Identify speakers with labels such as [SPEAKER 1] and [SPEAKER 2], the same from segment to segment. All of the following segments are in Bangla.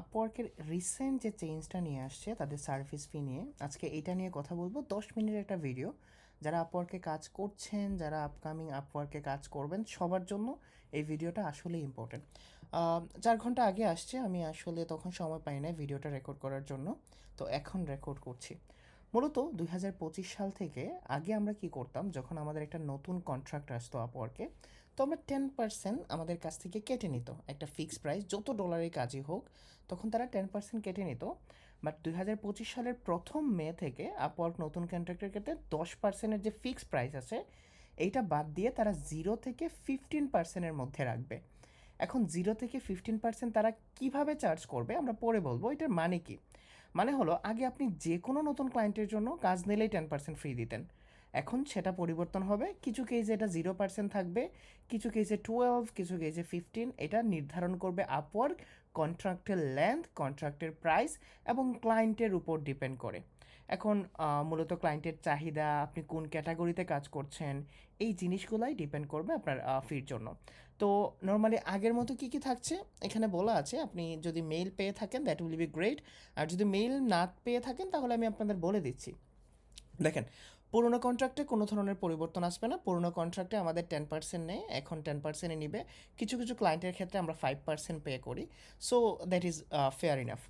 [SPEAKER 1] আপওয়ার্কের রিসেন্ট যে চেঞ্জটা নিয়ে আসছে তাদের সার্ভিস ফি নিয়ে, আজকে এটা নিয়ে কথা বলব। দশ মিনিটের একটা ভিডিও যারা আপওয়ার্কে কাজ করছেন, যারা আপকামিং আপওয়ার্কে কাজ করবেন, সবার জন্য এই ভিডিওটা আসলে ইম্পর্টেন্ট চার ঘণ্টা আগে আসছে, আমি আসলে তখন সময় পাই না ভিডিওটা রেকর্ড করার জন্য। তো এখন রেকর্ড করছি। মূলত দুই হাজার পঁচিশ সাল থেকে আগে আমরা কি করতাম, যখন আমাদের একটা নতুন কন্ট্রাক্ট আসতো আপওয়ার্কে তো আমরা টেন পার্সেন্ট আমাদের কাছ থেকে কেটে নিত। একটা ফিক্সড প্রাইস যত ডলারের কাজই হোক, তখন তারা টেন পার্সেন্ট কেটে নিত। বাট দুই হাজার পঁচিশ সালের প্রথম মে থেকে আপওয়ার্ক নতুন কন্ট্রাক্টের ক্ষেত্রে দশ পার্সেন্টের যে ফিক্সড প্রাইস আছে, এইটা বাদ দিয়ে তারা জিরো থেকে ফিফটিন পার্সেন্টের মধ্যে রাখবে। এখন জিরো থেকে ফিফটিন পার্সেন্ট তারা কীভাবে চার্জ করবে, আমরা পরে বলব, এটার মানে কি? মানে হলো, আগে আপনি যে কোনো নতুন ক্লায়েন্টের জন্য কাজ নিলেই টেন পার্সেন্ট ফ্রি দিতেন। এখন সেটা পরিবর্তন হবে। কিছু কেজে এটা জিরো পার্সেন্ট থাকবে, কিছু কেজে টুয়েলভ কিছু কেজে ফিফটিন এটা নির্ধারণ করবে আপওয়ার্ক কন্ট্রাক্টের লেন্থ কন্ট্রাক্টের প্রাইস এবং ক্লায়েন্টের উপর ডিপেন্ড করে। এখন মূলত ক্লায়েন্টের চাহিদা, আপনি কোন ক্যাটাগরিতে কাজ করছেন, এই জিনিসগুলাই ডিপেন্ড করবে আপনার ফির জন্য। তো নর্মালি আগের মতো কী কী থাকছে? এখানে বলা আছে, আপনি যদি মেইল পেয়ে থাকেন দ্যাট উইল বি গ্রেট আর যদি মেইল না পেয়ে থাকেন, তাহলে আমি আপনাদের বলে দিচ্ছি। দেখেন পুরোনো কন্ট্রাক্টে কোনো ধরনের পরিবর্তন আসবে না। পুরোনো কন্ট্রাক্টে আমাদের টেন পার্সেন্ট নেই এখন টেন পার্সেন্টে নিবে। কিছু কিছু ক্লায়েন্টের ক্ষেত্রে আমরা ফাইভ পার্সেন্ট পে করি। So that is fair enough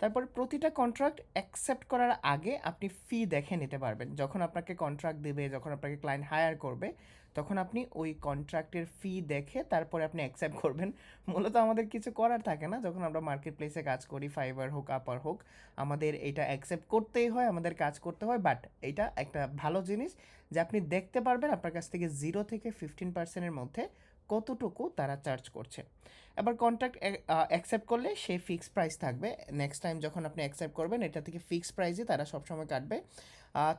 [SPEAKER 1] তারপর প্রতিটা কন্ট্রাক্ট অ্যাকসেপ্ট করার আগে আপনি ফি দেখে নিতে পারবেন। যখন আপনাকে কন্ট্রাক্ট দেবে, যখন আপনাকে ক্লায়েন্ট হায়ার করবে, তখন আপনি ওই কন্ট্রাক্টের ফি দেখে তারপরে আপনি অ্যাকসেপ্ট করবেন। মূলত আমাদের কিছু করার থাকে না। যখন আমরা মার্কেট প্লেসে কাজ করি ফাইবার হোক আপার হোক, আমাদের এটা অ্যাকসেপ্ট করতেই হয়, আমাদের কাজ করতে হয় বাট এটা একটা ভালো জিনিস যে আপনি দেখতে পারবেন আপনার কাছ থেকে জিরো থেকে ফিফটিন পার্সেন্টের মধ্যে কতটুকু তারা চার্জ করছে। এবার কন্ট্রাক্ট অ্যাকসেপ্ট করলে সে ফিক্সড প্রাইস থাকবে। নেক্সট টাইম যখন আপনি অ্যাকসেপ্ট করবেন, এটা থেকে ফিক্সড প্রাইসে তারা সবসময় কাটবে।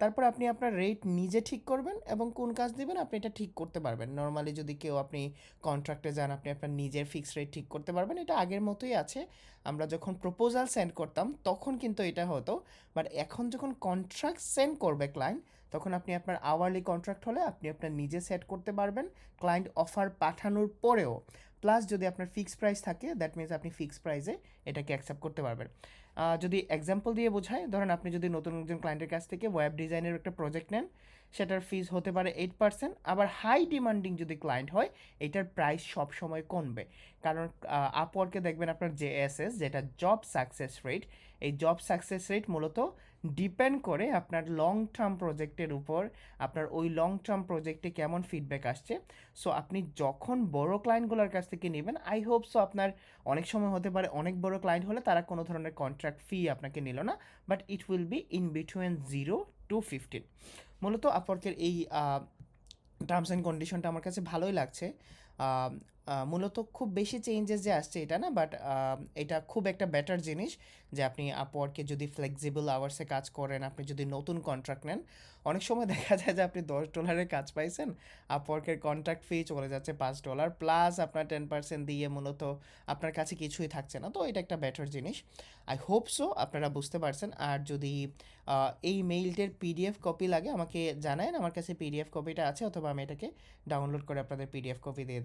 [SPEAKER 1] তারপর আপনি আপনার রেট নিজে ঠিক করবেন এবং কোন কাজ দিবেন, আপনি এটা ঠিক করতে পারবেন। নর্মালি যদি কেউ আপনি কন্ট্রাক্টে যান, আপনি আপনার নিজের ফিক্সড রেট ঠিক করতে পারবেন। এটা আগের মতোই আছে। আমরা যখন প্রপোজাল সেন্ড করতাম, তখন কিন্তু এটা হতো। বাট এখন যখন কন্ট্রাক্ট সেন্ড করবে ক্লায়েন্ট তখন আপনি আপনার আওয়ারলি কন্ট্রাক্ট হলে আপনি আপনার নিজে সেট করতে পারবেন ক্লায়েন্ট অফার পাঠানোর পরেও। প্লাস যদি আপনার ফিক্স প্রাইস থাকে দ্যাট মিনস আপনি ফিক্স প্রাইসে এটাকে অ্যাকসেপ্ট করতে পারবেন। যদি এক্সাম্পল দিয়ে বোঝায় ধরেন আপনি যদি নতুন একজন ক্লায়েন্টের কাছ থেকে ওয়েব ডিজাইনের একটা প্রজেক্ট নেন, সেটার ফিজ হতে পারে এইট পার্সেন্ট আবার হাই ডিমান্ডিং যদি ক্লায়েন্ট হয়, এটার প্রাইস সব সময় কমবে। কারণ আপওয়ার্কে দেখবেন আপনার জেএসএস যেটা জব সাকসেস রেট এই জব সাকসেস রেট মূলত ডিপেন্ড করে আপনার লং টার্ম প্রজেক্টের উপর আপনার ওই লং টার্ম প্রজেক্টে কেমন ফিডব্যাক আসছে। সো আপনি যখন বড় ক্লায়েন্টগুলোর কাছ থেকে নেবেন আই হোপ সো আপনার অনেক সময় হতে পারে অনেক বড় ক্লায়েন্ট হলে তারা কোনো ধরনের কন্ট্রাক্ট ফি আপনাকে নিল না but it will be in between zero to fifteen মূলত আপওয়ার্কের এই টার্মস অ্যান্ড কন্ডিশনটা আমার কাছে ভালোই লাগছে। মূলত খুব বেশি চেঞ্জেস যে আসছে এটা না বাট এটা খুব একটা বেটার জিনিস যে আপনি আপওয়ার্কে যদি ফ্লেক্সিবল আওয়ার্সে কাজ করেন, আপনি যদি নতুন কন্ট্রাক্ট নেন, অনেক সময় দেখা যায় যে আপনি দশ ডলারের কাজ পাইছেন আপওয়ার্কের কন্ট্রাক্ট ফি চলে যাচ্ছে পাঁচ ডলার প্লাস আপনার টেন পার্সেন্ট দিয়ে মূলত আপনার কাছে কিছুই থাকছে না, তো এটা একটা বেটার জিনিস। আই হোপ সো আপনারা বুঝতে পারছেন। আর যদি এই মেইলটির পিডিএফ কপি লাগে, আমাকে জানায়েন, আমার কাছে পিডিএফ কপিটা আছে, অথবা আমি এটাকে ডাউনলোড করে আপনাদের পিডিএফ কপি দিয়ে